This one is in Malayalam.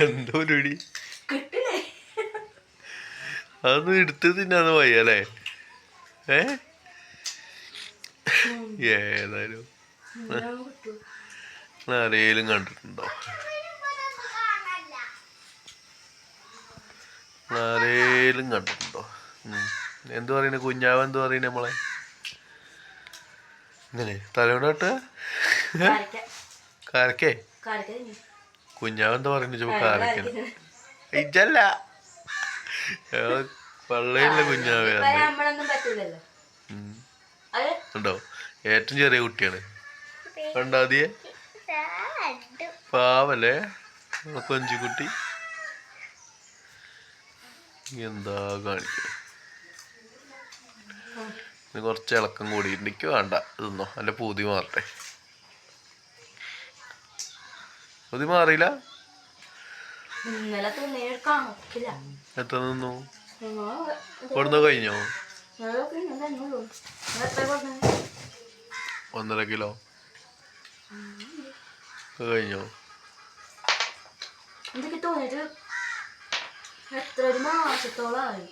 എന്തോ കിട്ടില്ലേ? അതൊന്നും എടുത്ത് തിന്നാന്ന് വയ്യല്ലേ ഏ? ഏതായാലും. ആരെയും കണ്ടിട്ടുണ്ടോ? ആരേലും കണ്ടിട്ടുണ്ടോ? എന്തു എന്ത് പറയുന്ന കുഞ്ഞാവ് എന്ത് പറയുന്ന നമ്മളെ ഇങ്ങനെ കരക്കേ കാരക്ക കാരക്കേ കാരക്ക തിന്നു. കുഞ്ഞാവ് എന്താ പറയുന്നത് ചുമ കാരക്ക ഇജല്ല പള്ളയുള്ള കുഞ്ഞാവ് ഉണ്ടോ ഏറ്റവും ചെറിയ കുട്ടിയാണ്. കണ്ടാതിയെ പാവല്ലേ? കൊഞ്ചുകുട്ടി. എന്താ ഇനി കുറച്ച് ഇളക്കം കൂടി. എനിക്ക് വേണ്ട. ഇതൊന്നോ അല്ല പൂതി മാറട്ടെ. പൂതി മാറിയില്ല എത്ര നിന്നു? കൊടുന്ന കഴിഞ്ഞോ? ഒന്നര കിലോ. കഴിഞ്ഞോ? എനിക്ക് തോന്നിയിട്ട് എത്ര ഒരു മാസത്തോളമായി.